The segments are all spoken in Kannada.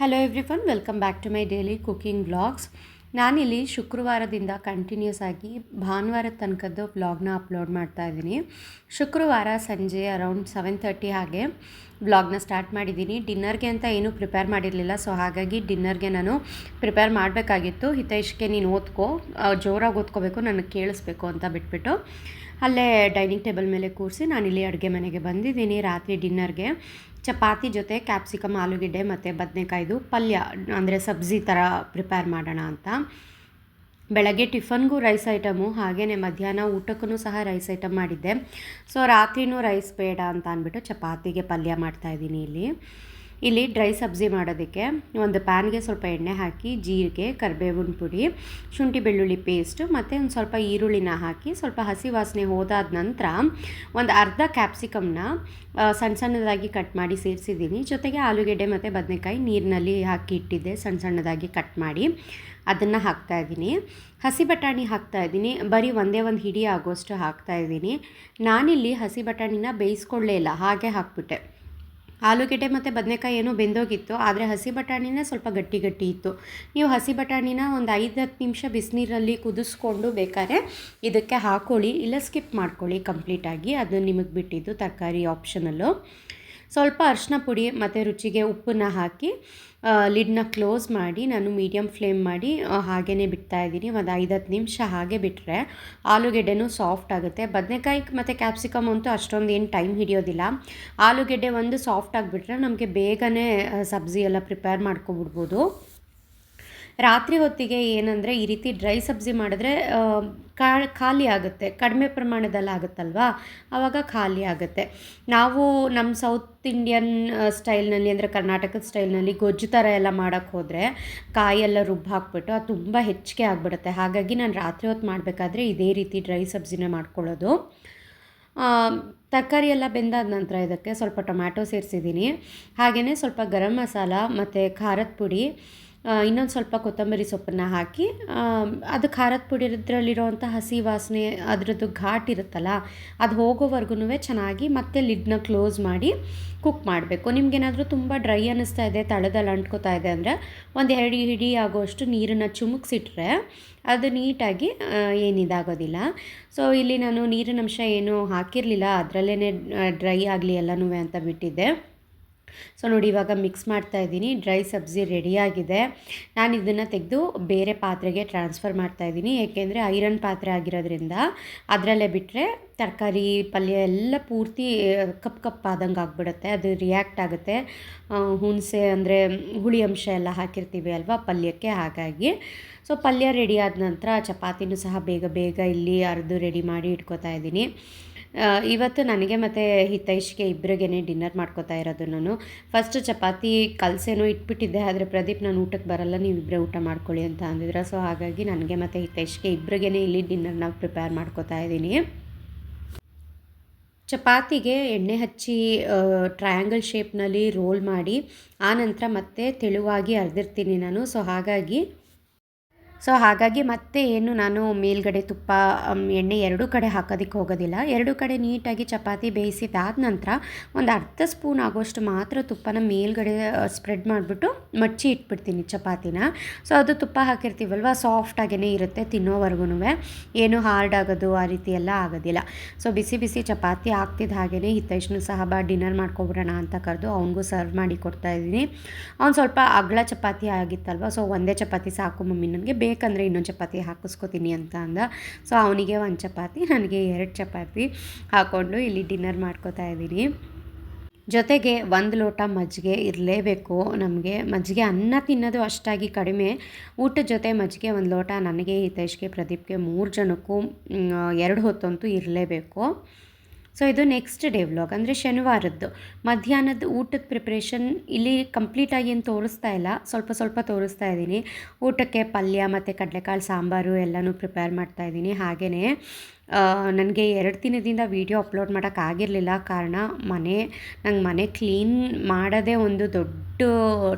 Hello everyone welcome back to my daily cooking vlogs ನಾನಿಲ್ಲಿ ಶುಕ್ರವಾರದಿಂದ ಕಂಟಿನ್ಯೂಸ್ ಆಗಿ ಭಾನುವಾರದ ತನಕದ್ದು ಬ್ಲಾಗ್ನ ಅಪ್ಲೋಡ್ ಮಾಡ್ತಾ ಇದ್ದೀನಿ. ಶುಕ್ರವಾರ ಸಂಜೆ ಅರೌಂಡ್ ಸೆವೆನ್ ತರ್ಟಿ ಹಾಗೆ ಬ್ಲಾಗ್ನ ಸ್ಟಾರ್ಟ್ ಮಾಡಿದ್ದೀನಿ. ಡಿನ್ನರ್ಗೆ ಅಂತ ಏನೂ ಪ್ರಿಪೇರ್ ಮಾಡಿರಲಿಲ್ಲ ಸೊ ಹಾಗಾಗಿ ಡಿನ್ನರ್ಗೆ ನಾನು ಪ್ರಿಪೇರ್ ಮಾಡಬೇಕಾಗಿತ್ತು. ಹಿತೈಷ್ಗೆ ನೀನು ಓದ್ಕೋ ಜೋರಾಗಿ ಓದ್ಕೋಬೇಕು, ನನಗೆ ಕೇಳಿಸ್ಬೇಕು ಅಂತ ಬಿಟ್ಬಿಟ್ಟು. ಅಲ್ಲೇ ಡೈನಿಂಗ್ ಟೇಬಲ್ ಮೇಲೆ ಕೂರಿಸಿ ನಾನಿಲ್ಲಿ ಅಡುಗೆ ಮನೆಗೆ ಬಂದಿದ್ದೀನಿ. ರಾತ್ರಿ ಡಿನ್ನರ್ಗೆ ಚಪಾತಿ ಜೊತೆ ಕ್ಯಾಪ್ಸಿಕಮ್, ಆಲೂಗೆಡ್ಡೆ ಮತ್ತು ಬದನೆಕಾಯ್ದು, ಪಲ್ಯ, ಅಂದರೆ ಸಬ್ಜಿ ಥರ ಪ್ರಿಪೇರ್ ಮಾಡೋಣ ಅಂತ. ಬೆಳಗ್ಗೆ ಟಿಫನ್ಗೂ ರೈಸ್ ಐಟಮು ಹಾಗೆಯೇ ಮಧ್ಯಾಹ್ನ ಊಟಕ್ಕೂ ಸಹ ರೈಸ್ ಐಟಮ್ ಮಾಡಿದ್ದೆ. ಸೊ ರಾತ್ರಿನೂ ರೈಸ್ ಬೇಡ ಅಂತ ಅಂದ್ಬಿಟ್ಟು ಚಪಾತಿಗೆ ಪಲ್ಯ ಮಾಡ್ತಾಯಿದ್ದೀನಿ ಇಲ್ಲಿ. ಇಲ್ಲಿ ಡ್ರೈ ಸಬ್ಜಿ ಮಾಡೋದಕ್ಕೆ ಒಂದು ಪ್ಯಾನ್ಗೆ ಸ್ವಲ್ಪ ಎಣ್ಣೆ ಹಾಕಿ, ಜೀರಿಗೆ, ಕರಿಬೇವಿನ ಪುಡಿ, ಶುಂಠಿ ಬೆಳ್ಳುಳ್ಳಿ ಪೇಸ್ಟು ಮತ್ತು ಒಂದು ಸ್ವಲ್ಪ ಈರುಳ್ಳಿನ ಹಾಕಿ, ಸ್ವಲ್ಪ ಹಸಿ ವಾಸನೆ ಹೋದಾದ ನಂತರ ಒಂದು ಅರ್ಧ ಕ್ಯಾಪ್ಸಿಕಮ್ನ ಸಣ್ಣ ಸಣ್ಣದಾಗಿ ಕಟ್ ಮಾಡಿ ಸೇರಿಸಿದ್ದೀನಿ. ಜೊತೆಗೆ ಆಲೂಗೆಡ್ಡೆ ಮತ್ತು ಬದನೆಕಾಯಿ ನೀರಿನಲ್ಲಿ ಹಾಕಿ ಇಟ್ಟಿದ್ದೆ ಸಣ್ಣ ಸಣ್ಣದಾಗಿ ಕಟ್ ಮಾಡಿ ಅದನ್ನು ಹಾಕ್ತಾಯಿದ್ದೀನಿ ಹಸಿ ಬಟಾಣಿ ಹಾಕ್ತಾಯಿದ್ದೀನಿ ಬರೀ ಒಂದೇ ಒಂದು ಹಿಡಿ ಆಗೋಷ್ಟು ಹಾಕ್ತಾಯಿದ್ದೀನಿ ನಾನಿಲ್ಲಿ ಹಸಿ ಬಟಾಣಿನ ಬೇಯಿಸ್ಕೊಳ್ಳೇ ಇಲ್ಲ, ಹಾಗೆ ಹಾಕ್ಬಿಟ್ಟೆ. ಆಲೂಗೆಡ್ಡೆ ಮತ್ತು ಬದನೆಕಾಯಿ ಏನೋ ಬೆಂದೋಗಿತ್ತು, ಆದರೆ ಹಸಿ ಬಟಾಣಿನೇ ಸ್ವಲ್ಪ ಗಟ್ಟಿ ಗಟ್ಟಿ ಇತ್ತು. ನೀವು ಹಸಿ ಬಟಾಣಿನ ಒಂದು ಐದು ಹತ್ತು ನಿಮಿಷ ಬಿಸಿನೀರಲ್ಲಿ ಕುದಿಸ್ಕೊಂಡು ಬೇಕಾದ್ರೆ ಇದಕ್ಕೆ ಹಾಕೊಳ್ಳಿ, ಇಲ್ಲ ಸ್ಕಿಪ್ ಮಾಡ್ಕೊಳ್ಳಿ ಕಂಪ್ಲೀಟಾಗಿ ಅದು ನಿಮಗೆ ಬಿಟ್ಟಿದ್ದು ತರಕಾರಿ ಆಪ್ಷನಲ್ಲು ಸ್ವಲ್ಪ ಅರಿಶಿನ ಪುಡಿ ಮತ್ತು ರುಚಿಗೆ ಉಪ್ಪನ್ನ ಹಾಕಿ ಲಿಡ್ನ ಕ್ಲೋಸ್ ಮಾಡಿ, ನಾನು ಮೀಡಿಯಮ್ ಫ್ಲೇಮ್ ಮಾಡಿ ಹಾಗೇ ಬಿಡ್ತಾ ಇದ್ದೀನಿ. ಒಂದು ಐದು ಹತ್ತು ನಿಮಿಷ ಹಾಗೆ ಬಿಟ್ಟರೆ ಆಲೂಗೆಡ್ಡೆನೂ ಸಾಫ್ಟ್ ಆಗುತ್ತೆ. ಬದನೆಕಾಯಿ ಮತ್ತು ಕ್ಯಾಪ್ಸಿಕಮ್ ಅಂತೂ ಅಷ್ಟೊಂದು ಏನು ಟೈಮ್ ಹಿಡಿಯೋದಿಲ್ಲ. ಆಲೂಗೆಡ್ಡೆ ಒಂದು ಸಾಫ್ಟ್ ಆಗಿಬಿಟ್ರೆ ನಮಗೆ ಬೇಗನೆ ಸಬ್ಜಿ ಎಲ್ಲ ಪ್ರಿಪೇರ್ ಮಾಡ್ಕೊಬಿಡ್ಬೋದು. ರಾತ್ರಿ ಹೊತ್ತಿಗೆ ಏನಂದರೆ ಈ ರೀತಿ ಡ್ರೈ ಸಬ್ಜಿ ಮಾಡಿದ್ರೆ ಖಾಲಿ ಆಗುತ್ತೆ. ಕಡಿಮೆ ಪ್ರಮಾಣದಲ್ಲಿ ಆಗುತ್ತಲ್ವಾ? ಆವಾಗ ಖಾಲಿ ಆಗುತ್ತೆ. ನಾವು ನಮ್ಮ ಸೌತ್ ಇಂಡಿಯನ್ ಸ್ಟೈಲ್ನಲ್ಲಿ ಅಂದರೆ ಕರ್ನಾಟಕದ ಸ್ಟೈಲ್ನಲ್ಲಿ ಗೊಜ್ಜು ಥರ ಎಲ್ಲ ಮಾಡೋಕ್ಕೆ ಹೋದರೆ ಕಾಯೆಲ್ಲ ರುಬ್ಬಿ ಹಾಕ್ಬಿಟ್ಟು ಅದು ತುಂಬ ಹೆಚ್ಚಿಗೆ ಆಗಿಬಿಡುತ್ತೆ. ಹಾಗಾಗಿ ನಾನು ರಾತ್ರಿ ಹೊತ್ತು ಮಾಡಬೇಕಾದ್ರೆ ಇದೇ ರೀತಿ ಡ್ರೈ ಸಬ್ಜಿನೇ ಮಾಡ್ಕೊಳ್ಳೋದು. ತರಕಾರಿ ಎಲ್ಲ ಬೆಂದಾದ ನಂತರ ಇದಕ್ಕೆ ಸ್ವಲ್ಪ ಟೊಮ್ಯಾಟೊ ಸೇರಿಸಿದ್ದೀನಿ. ಹಾಗೆಯೇ ಸ್ವಲ್ಪ ಗರಂ ಮಸಾಲ ಮತ್ತು ಖಾರದ ಪುಡಿ ಇನ್ನೊಂದು ಸ್ವಲ್ಪ ಕೊತ್ತಂಬರಿ ಸೊಪ್ಪನ್ನು ಹಾಕಿ ಅದು ಖಾರದ ಪುಡಿ ಇದ್ರಲ್ಲಿರೋವಂಥ ಹಸಿ ವಾಸನೆ ಅದರದ್ದು ಘಾಟ್ ಇರುತ್ತಲ್ಲ, ಅದು ಹೋಗೋವರೆಗೂ ಚೆನ್ನಾಗಿ ಮತ್ತೆ ಲಿಡ್ನ ಕ್ಲೋಸ್ ಮಾಡಿ ಕುಕ್ ಮಾಡಬೇಕು. ನಿಮಗೇನಾದರೂ ತುಂಬ ಡ್ರೈ ಅನ್ನಿಸ್ತಾ ಇದೆ, ತಳದಲ್ಲಿ ಅಂಟ್ಕೋತಾ ಇದೆ ಅಂದರೆ ಒಂದು ಎರಡು ಹಿಡಿ ಆಗೋಷ್ಟು ನೀರನ್ನು ಚುಮುಕ್ಸಿಟ್ರೆ ಅದು ನೀಟಾಗಿ ಏನಿದಾಗೋದಿಲ್ಲ ಸೊ ಇಲ್ಲಿ ನಾನು ನೀರಿನ ಅಂಶ ಏನು ಹಾಕಿರಲಿಲ್ಲ ಅದರಲ್ಲೇ ಡ್ರೈ ಆಗಲಿ ಎಲ್ಲನೂ ಅಂತ ಬಿಟ್ಟಿದ್ದೆ. ಸೊ ನೋಡಿ, ಇವಾಗ ಮಿಕ್ಸ್ ಮಾಡ್ತಾ ಇದ್ದೀನಿ. ಡ್ರೈ ಸಬ್ಜಿ ರೆಡಿಯಾಗಿದೆ ನಾನು ಇದನ್ನು ತೆಗೆದು ಬೇರೆ ಪಾತ್ರೆಗೆ ಟ್ರಾನ್ಸ್ಫರ್ ಮಾಡ್ತಾ ಇದ್ದೀನಿ. ಏಕೆಂದರೆ ಐರನ್ ಪಾತ್ರೆ ಆಗಿರೋದ್ರಿಂದ ಅದರಲ್ಲೇ ಬಿಟ್ಟರೆ ತರಕಾರಿ, ಪಲ್ಯ ಎಲ್ಲ ಪೂರ್ತಿ ಕಪ್ ಕಪ್ ಆದಂಗೆ ಆಗಿಬಿಡುತ್ತೆ. ಅದು ರಿಯಾಕ್ಟ್ ಆಗುತ್ತೆ. ಹುಣಸೆ ಅಂದರೆ ಹುಳಿ ಅಂಶ ಎಲ್ಲ ಹಾಕಿರ್ತೀವಿ ಅಲ್ವಾ ಪಲ್ಯಕ್ಕೆ ಹಾಗಾಗಿ. ಸೊ ಪಲ್ಯ ರೆಡಿ ಆದ ನಂತರ ಚಪಾತಿನೂ ಸಹ ಬೇಗ ಬೇಗ ಇಲ್ಲಿ ಅರ್ದು ರೆಡಿ ಮಾಡಿ ಇಟ್ಕೋತಾ ಇದ್ದೀನಿ. ಇವತ್ತು ನನಗೆ ಮತ್ತು ಹಿತೈಷ್ಗೆ ಇಬ್ಬರಿಗೇ ಡಿನ್ನರ್ ಮಾಡ್ಕೋತಾ ಇರೋದು ನಾನು. ಫಸ್ಟ್ ಚಪಾತಿ ಕಲಸೇನೋ ಇಟ್ಬಿಟ್ಟಿದ್ದೆ, ಆದರೆ ಪ್ರದೀಪ್ ನಾನು ಊಟಕ್ಕೆ ಬರಲ್ಲ ನೀವು ಇಬ್ಬರೇ ಊಟ ಮಾಡ್ಕೊಳ್ಳಿ ಅಂತ ಅಂದಿದ್ರು. ಸೊ ಹಾಗಾಗಿ ನನಗೆ ಮತ್ತು ಹಿತೈಷ್ಗೆ ಇಬ್ಬರಿಗೇ ಇಲ್ಲಿ ಡಿನ್ನರ್ನ ಪ್ರಿಪೇರ್ ಮಾಡ್ಕೋತಾ ಇದ್ದೀನಿ. ಚಪಾತಿಗೆ ಎಣ್ಣೆ ಹಚ್ಚಿ ಟ್ರಯಾಂಗಲ್ ಶೇಪ್ನಲ್ಲಿ ರೋಲ್ ಮಾಡಿ ಆನಂತರ ಮತ್ತೆ ತೆಳುವಾಗಿ ಅರ್ದಿರ್ತೀನಿ ನಾನು. ಸೊ ಹಾಗಾಗಿ ಸೊ ಹಾಗಾಗಿ ಮತ್ತೆ ಏನು ನಾನು ಮೇಲ್ಗಡೆ ತುಪ್ಪ ಎಣ್ಣೆ ಎರಡೂ ಕಡೆ ಹಾಕೋದಕ್ಕೆ ಹೋಗೋದಿಲ್ಲ. ಎರಡೂ ಕಡೆ ನೀಟಾಗಿ ಚಪಾತಿ ಬೇಯಿಸಿದಾದ ನಂತರ ಒಂದು ಅರ್ಧ ಸ್ಪೂನ್ ಆಗೋಷ್ಟು ಮಾತ್ರ ತುಪ್ಪನ ಮೇಲ್ಗಡೆ ಸ್ಪ್ರೆಡ್ ಮಾಡಿಬಿಟ್ಟು ಮಚ್ಚಿ ಇಟ್ಬಿಡ್ತೀನಿ ಚಪಾತಿನ. ಸೊ ಅದು ತುಪ್ಪ ಹಾಕಿರ್ತೀವಲ್ವ ಸಾಫ್ಟಾಗೇ ಇರುತ್ತೆ ತಿನ್ನೋವರೆಗೂ ಏನು ಹಾರ್ಡ್ ಆಗೋದು ಆ ರೀತಿ ಎಲ್ಲ ಆಗೋದಿಲ್ಲ. ಸೊ ಬಿಸಿ ಬಿಸಿ ಚಪಾತಿ ಆಗ್ತಿದ್ದ ಹಾಗೇ ಹಿತೈಷ್ಣು ಸಹ ಬಾ ಡಿನ್ನರ್ ಮಾಡ್ಕೊಬಿಡೋಣ ಅಂತ ಕರೆದು ಅವನಿಗೂ ಸರ್ವ್ ಮಾಡಿ ಕೊಡ್ತಾ ಇದ್ದೀನಿ. ಅವ್ನು ಸ್ವಲ್ಪ ಅಗ್ಳ ಚಪಾತಿ ಆಗಿತ್ತಲ್ವ ಸೊ ಒಂದೇ ಚಪಾತಿ ಸಾಕು ಮಮ್ಮಿ, ನನಗೆ ಬೇಕಂದರೆ ಇನ್ನೊಂದು ಚಪಾತಿ ಹಾಕಿಸ್ಕೊತೀನಿ ಅಂತ ಅಂದ. ಸೊ ಅವನಿಗೆ ಒಂದು ಚಪಾತಿ, ನನಗೆ ಎರಡು ಚಪಾತಿ ಹಾಕ್ಕೊಂಡು ಇಲ್ಲಿ ಡಿನ್ನರ್ ಮಾಡ್ಕೋತಾ ಇದ್ದೀನಿ. ಜೊತೆಗೆ ಒಂದು ಲೋಟ ಮಜ್ಜಿಗೆ ಇರಲೇಬೇಕು ನಮಗೆ. ಮಜ್ಜಿಗೆ ಅನ್ನ ತಿನ್ನೋದು ಅಷ್ಟಾಗಿ ಕಡಿಮೆ. ಊಟದ ಜೊತೆ ಮಜ್ಜಿಗೆ ಒಂದು ಲೋಟ. ನನಗೆ ಹಿತೇಶ್ಗೆ ಪ್ರದೀಪ್ಗೆ ಮೂರು ಜನಕ್ಕೂ ಎರಡು ಹೊತ್ತಂತೂ ಇರಲೇಬೇಕು. ಸೊ ಇದು ನೆಕ್ಸ್ಟ್ ಡೇ ವ್ಲಾಗ್ ಅಂದರೆ ಶನಿವಾರದ್ದು. ಮಧ್ಯಾಹ್ನದ ಊಟದ ಪ್ರಿಪ್ರೇಷನ್ ಇಲ್ಲಿ ಕಂಪ್ಲೀಟಾಗಿ ಏನು ತೋರಿಸ್ತಾ ಇಲ್ಲ. ಸ್ವಲ್ಪ ಸ್ವಲ್ಪ ತೋರಿಸ್ತಾ ಇದ್ದೀನಿ. ಊಟಕ್ಕೆ ಪಲ್ಯ ಮತ್ತು ಕಡಲೆಕಾಳು ಸಾಂಬಾರು ಎಲ್ಲನೂ ಪ್ರಿಪೇರ್ ಮಾಡ್ತಾ ಇದ್ದೀನಿ. ಹಾಗೆಯೇ ನನಗೆ ಎರಡು ದಿನದಿಂದ ವೀಡಿಯೋ ಅಪ್ಲೋಡ್ ಮಾಡೋಕ್ಕಾಗಿರಲಿಲ್ಲ ಕಾರಣ ಮನೆ ನಂಗೆ ಮನೆ ಕ್ಲೀನ್ ಮಾಡೋದೇ ಒಂದು ದೊಡ್ಡ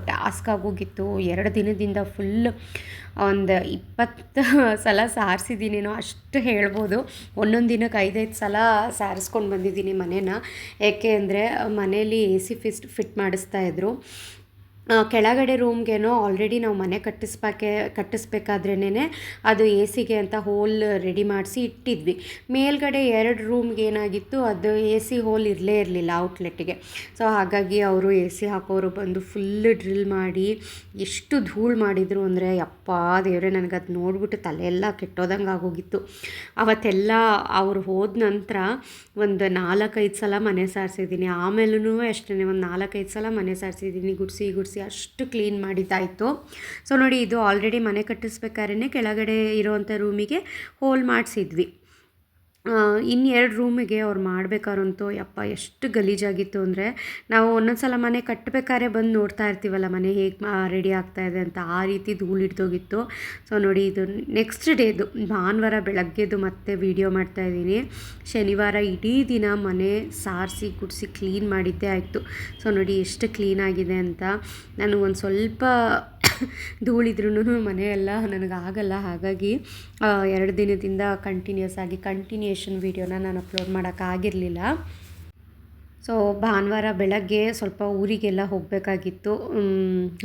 ಟಾಸ್ಕ್ ಆಗೋಗಿತ್ತು. ಎರಡು ದಿನದಿಂದ ಫುಲ್ ಒಂದು ಇಪ್ಪತ್ತು ಸಲ ಸಾರಿಸಿದ್ದೀನೇನೋ ಅಷ್ಟು ಹೇಳ್ಬೋದು. ಒಂದೊಂದು ದಿನಕ್ಕೆ ಐದೈದು ಸಲ ಸಾರಿಸ್ಕೊಂಡು ಬಂದಿದ್ದೀನಿ ಮನೇನ. ಏಕೆ ಅಂದರೆ ಮನೇಲಿ ಎ ಸಿ ಫಿಸ್ಟ್ ಫಿಟ್ ಮಾಡಿಸ್ತಾ ಇದ್ರು. ಆ, ಕೆಳಗಡೆ ರೂಮ್ಗೇನೋ ಆಲ್ರೆಡಿ ನಾವು ಮನೆ ಕಟ್ಟಿಸ್ಬೇಕೆ ಕಟ್ಟಿಸ್ಬೇಕಾದ್ರೇ ಅದು ಎ ಸಿಗೆ ಅಂತ ಹೋಲ್ ರೆಡಿ ಮಾಡಿಸಿ ಇಟ್ಟಿದ್ವಿ. ಮೇಲ್ಗಡೆ ಎರಡು ರೂಮ್ಗೆ ಏನಾಗಿತ್ತು ಅದು ಎ ಸಿ ಹೋಲ್ ಇರಲೇ ಇರಲಿಲ್ಲ ಔಟ್ಲೆಟ್ಗೆ ಸೊ ಹಾಗಾಗಿ ಅವರು ಎ ಸಿ ಹಾಕೋರು ಬಂದು ಫುಲ್ ಡ್ರಿಲ್ ಮಾಡಿ, ಎಷ್ಟು ಧೂಳು ಮಾಡಿದರು ಅಂದರೆ ಯಪ್ಪ ದೇವರೇ ನನಗೆ ಅದು ನೋಡಿಬಿಟ್ಟು ತಲೆಯೆಲ್ಲ ಕೆಟ್ಟೋದಂಗೆ ಆಗೋಗಿತ್ತು. ಅವತ್ತೆಲ್ಲ ಅವ್ರು ಹೋದ ನಂತರ ಒಂದು ನಾಲ್ಕೈದು ಸಲ ಮನೆ ಸಾರಿಸಿದ್ದೀನಿ ಆಮೇಲೂ ಅಷ್ಟೇ ಒಂದು ನಾಲ್ಕೈದು ಸಲ ಮನೆ ಸಾರಿಸಿದ್ದೀನಿ ಗುಡಿಸಿ ಗುಡಿಸಿ ಅಷ್ಟು ಕ್ಲೀನ್ ಮಾಡಿದ್ದಾಯಿತು. ಸೊ ನೋಡಿ ಇದು ಆಲ್ರೆಡಿ ಮನೆ ಕಟ್ಟಿಸ್ಬೇಕಾದ್ರೆ ಕೆಳಗಡೆ ಇರೋವಂಥ ರೂಮಿಗೆ ಹೋಲ್ ಮಾಡಿಸಿದ್ವಿ. ಇನ್ನು ಎರಡು ರೂಮಿಗೆ ಅವ್ರು ಮಾಡ್ಬೇಕಾರಂತೂ ಅಪ್ಪ ಎಷ್ಟು ಗಲೀಜಾಗಿತ್ತು ಅಂದರೆ, ನಾವು ಒಂದೊಂದು ಸಲ ಮನೆ ಕಟ್ಟಬೇಕಾದ್ರೆ ಬಂದು ನೋಡ್ತಾ ಇರ್ತೀವಲ್ಲ ಮನೆ ಹೇಗೆ ರೆಡಿ ಆಗ್ತಾ ಇದೆ ಅಂತ, ಆ ರೀತಿ ಧೂಳು ಹಿಡ್ದೋಗಿತ್ತು. ಸೊ ನೋಡಿ, ಇದು ನೆಕ್ಸ್ಟ್ ಡೇದು ಭಾನುವಾರ ಬೆಳಗ್ಗೆದು ಮತ್ತೆ ವೀಡಿಯೋ ಮಾಡ್ತಾ ಇದ್ದೀನಿ. ಶನಿವಾರ ಇಡೀ ದಿನ ಮನೆ ಸಾರಿಸಿ, ಗುಡಿಸಿ ಕ್ಲೀನ್ ಮಾಡಿದ್ದೇ ಆಯಿತು. ಸೊ ನೋಡಿ, ಎಷ್ಟು ಕ್ಲೀನಾಗಿದೆ ಅಂತ. ನಾನು ಸ್ವಲ್ಪ ಧೂಳಿದ್ರೂ ಮನೆಯೆಲ್ಲ ನನಗಾಗಲ್ಲ. ಹಾಗಾಗಿ ಆ, ಎರಡು ದಿನದಿಂದ ಕಂಟಿನ್ಯೂಸ್ ಆಗಿ ಕಂಟಿನ್ಯೂಷನ್ ವೀಡಿಯೋನ ನಾನು ಅಪ್ಲೋಡ್ ಮಾಡೋಕ್ಕಾಗಿರಲಿಲ್ಲ. ಸೊ ಭಾನುವಾರ ಬೆಳಗ್ಗೆ ಸ್ವಲ್ಪ ಊರಿಗೆಲ್ಲ ಹೋಗಬೇಕಾಗಿತ್ತು.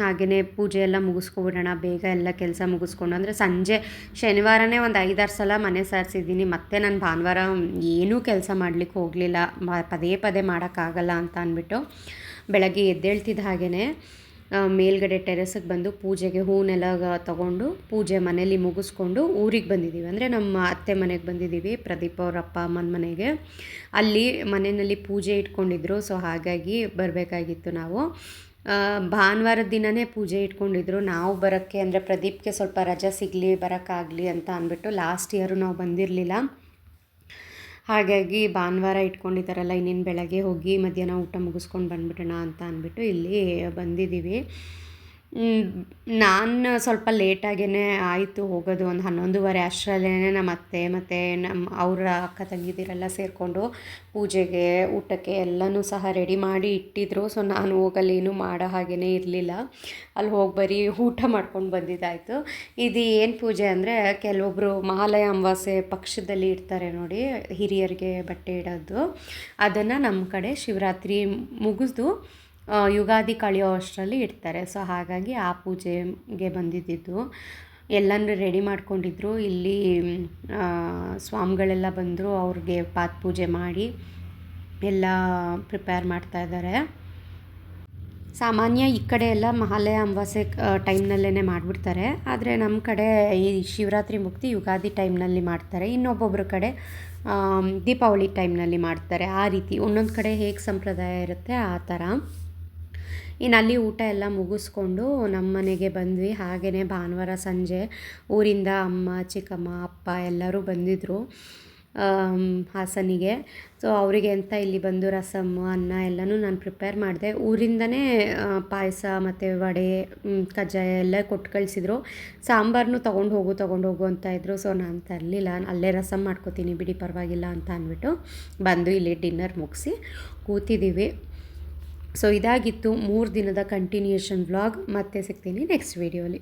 ಹಾಗೆಯೇ ಪೂಜೆ ಎಲ್ಲ ಮುಗಿಸ್ಕೊಬಿಡೋಣ ಬೇಗ ಎಲ್ಲ ಕೆಲಸ ಮುಗಿಸ್ಕೊಂಡು. ಅಂದರೆ ಸಂಜೆ ಶನಿವಾರನೇ ಒಂದು ಐದಾರು ಸಲ ಮನೆ ಸಾರಿಸಿದ್ದೀನಿ. ಮತ್ತೆ ನಾನು ಭಾನುವಾರ ಏನೂ ಕೆಲಸ ಮಾಡಲಿಕ್ಕೆ ಹೋಗಲಿಲ್ಲ. ಪದೇ ಪದೇ ಮಾಡೋಕ್ಕಾಗಲ್ಲ ಅಂತ ಅಂದ್ಬಿಟ್ಟು ಬೆಳಗ್ಗೆ ಎದ್ದೇಳ್ತಿದ್ದ ಹಾಗೆಯೇ ಮೇಲ್ಗಡೆ ಟೆರೆಸಿಗೆ ಬಂದು ಪೂಜೆಗೆ ಹೂವನ್ನೆಲ್ಲ ತಗೊಂಡು ಪೂಜೆ ಮನೇಲಿ ಮುಗಿಸ್ಕೊಂಡು ಊರಿಗೆ ಬಂದಿದ್ದೀವಿ ಅಂದರೆ ನಮ್ಮ ಅತ್ತೆ ಮನೆಗೆ ಬಂದಿದ್ದೀವಿ ಪ್ರದೀಪ್ ಅವ್ರ ಅಪ್ಪ ಅಮ್ಮನ ಮನೆಗೆ. ಅಲ್ಲಿ ಮನೆಯಲ್ಲಿ ಪೂಜೆ ಇಟ್ಕೊಂಡಿದ್ರು. ಸೊ ಹಾಗಾಗಿ ಬರಬೇಕಾಗಿತ್ತು ನಾವು. ಭಾನುವಾರ ದಿನವೇ ಪೂಜೆ ಇಟ್ಕೊಂಡಿದ್ರು. ನಾವು ಬರೋಕ್ಕೆ ಅಂದರೆ ಪ್ರದೀಪ್ಗೆ ಸ್ವಲ್ಪ ರಜೆ ಸಿಗಲಿ, ಬರೋಕ್ಕಾಗಲಿ ಅಂತ ಅಂದ್ಬಿಟ್ಟು ಲಾಸ್ಟ್ ಇಯರು ನಾವು ಬಂದಿರಲಿಲ್ಲ. ಹಾಗಾಗಿ ಭಾನುವಾರ ಇಟ್ಕೊಂಡಿದ್ದಾರಲ್ಲ ಇನ್ನೇನು ಬೆಳಗ್ಗೆ ಹೋಗಿ ಮಧ್ಯಾಹ್ನ ಊಟ ಮುಗಿಸ್ಕೊಂಡು ಬಂದ್ಬಿಡೋಣ ಅಂತ ಅಂದ್ಬಿಟ್ಟು ಇಲ್ಲಿ ಬಂದಿದ್ದೀವಿ. ನಾನು ಸ್ವಲ್ಪ ಲೇಟಾಗೇ ಆಯಿತು ಹೋಗೋದು. ಒಂದು ಹನ್ನೊಂದುವರೆ ಅಷ್ಟರಲ್ಲೇ ನಮ್ಮ ಅತ್ತೆ ಮತ್ತು ನಮ್ಮ ಅವರ ಅಕ್ಕ ತಂಗಿದಿರೆಲ್ಲ ಸೇರಿಕೊಂಡು ಪೂಜೆಗೆ, ಊಟಕ್ಕೆ ಎಲ್ಲನೂ ಸಹ ರೆಡಿ ಮಾಡಿ ಇಟ್ಟಿದ್ರು. ಸೊ ನಾನು ಹೋಗಲ್ಲಿ ಏನೂ ಮಾಡೋ ಹಾಗೇ ಇರಲಿಲ್ಲ. ಅಲ್ಲಿ ಹೋಗಿ ಬರೀ ಊಟ ಮಾಡ್ಕೊಂಡು ಬಂದಿದ್ದಾಯಿತು. ಇದು ಏನು ಪೂಜೆ ಅಂದರೆ ಕೆಲವೊಬ್ಬರು ಮಹಾಲಯ ಅಮಾವಾಸ್ಯೆ ಪಕ್ಷದಲ್ಲಿ ಇಡ್ತಾರೆ ನೋಡಿ, ಹಿರಿಯರಿಗೆ ಬಟ್ಟೆ ಇಡೋದು. ಅದನ್ನು ನಮ್ಮ ಕಡೆ ಶಿವರಾತ್ರಿ ಮುಗಿದು ಯುಗಾದಿ ಕಳೆಯೋ ಅಷ್ಟರಲ್ಲಿ ಇಡ್ತಾರೆ. ಸೊ ಹಾಗಾಗಿ ಆ ಪೂಜೆಗೆ ಬಂದಿದ್ದಿದ್ದು. ಎಲ್ಲನೂ ರೆಡಿ ಮಾಡ್ಕೊಂಡಿದ್ರು. ಇಲ್ಲಿ ಸ್ವಾಮಿಗಳೆಲ್ಲ ಬಂದರು, ಅವ್ರಿಗೆ ಪಾತ್ ಪೂಜೆ ಮಾಡಿ ಎಲ್ಲ ಪ್ರಿಪೇರ್ ಮಾಡ್ತಾ ಇದ್ದಾರೆ. ಸಾಮಾನ್ಯ ಈ ಕಡೆ ಎಲ್ಲ ಮಹಾಲಯ ಅಮಾವಾಸ್ಯೆ ಟೈಮ್ನಲ್ಲೇ ಮಾಡಿಬಿಡ್ತಾರೆ. ಆದರೆ ನಮ್ಮ ಕಡೆ ಈ ಶಿವರಾತ್ರಿ ಮುಕ್ತಿ ಯುಗಾದಿ ಟೈಮ್ನಲ್ಲಿ ಮಾಡ್ತಾರೆ. ಇನ್ನೊಬ್ಬೊಬ್ಬರ ಕಡೆ ದೀಪಾವಳಿ ಟೈಮ್ನಲ್ಲಿ ಮಾಡ್ತಾರೆ. ಆ ರೀತಿ. ಒಂದೊಂದು ಕಡೆ ಹೇಗೆ ಸಂಪ್ರದಾಯ ಇರುತ್ತೆ, ಆ ಥರ ಇನ್ನು ಅಲ್ಲಿ ಊಟ ಎಲ್ಲ ಮುಗಿಸ್ಕೊಂಡು ನಮ್ಮ ಮನೆಗೆ ಬಂದ್ವಿ. ಹಾಗೆಯೇ ಭಾನುವಾರ, ಸಂಜೆ ಊರಿಂದ ಅಮ್ಮ, ಚಿಕ್ಕಮ್ಮ, ಅಪ್ಪ ಎಲ್ಲರೂ ಬಂದಿದ್ದರು ಹಾಸನಿಗೆ. ಸೊ ಅವರಿಗೆ ಅಂತ ಇಲ್ಲಿ ಬಂದು ರಸಮ್ಮು ಅನ್ನ ಎಲ್ಲನೂ ನಾನು ಪ್ರಿಪೇರ್ ಮಾಡಿದೆ. ಊರಿಂದನೇ ಪಾಯಸ ಮತ್ತು ವಡೆ ಕಜ್ಜಾಯ ಎಲ್ಲ ಕೊಟ್ಟು ಕಳಿಸಿದ್ರು. ಸಾಂಬಾರನ್ನು ತೊಗೊಂಡು ಹೋಗು ತೊಗೊಂಡು ಹೋಗು ಅಂತ ಇದ್ದರು ಸೊ ನಾನು ತರಲಿಲ್ಲ. ಅಲ್ಲೇ ರಸಮ್ ಮಾಡ್ಕೋತೀನಿ ಬಿಡಿ ಪರವಾಗಿಲ್ಲ ಅಂತ ಅಂದ್ಬಿಟ್ಟು ಬಂದು ಇಲ್ಲಿ ಡಿನ್ನರ್ ಮುಗಿಸಿ ಕೂತಿದ್ದೀವಿ ಸೊ ಇದಾಗಿತ್ತು ಮೂರು ದಿನದ ಕಂಟಿನ್ಯೂಷನ್ ವ್ಲಾಗ್ ಮತ್ತೆ ಸಿಗ್ತೀನಿ ನೆಕ್ಸ್ಟ್ ವೀಡಿಯೋಲಿ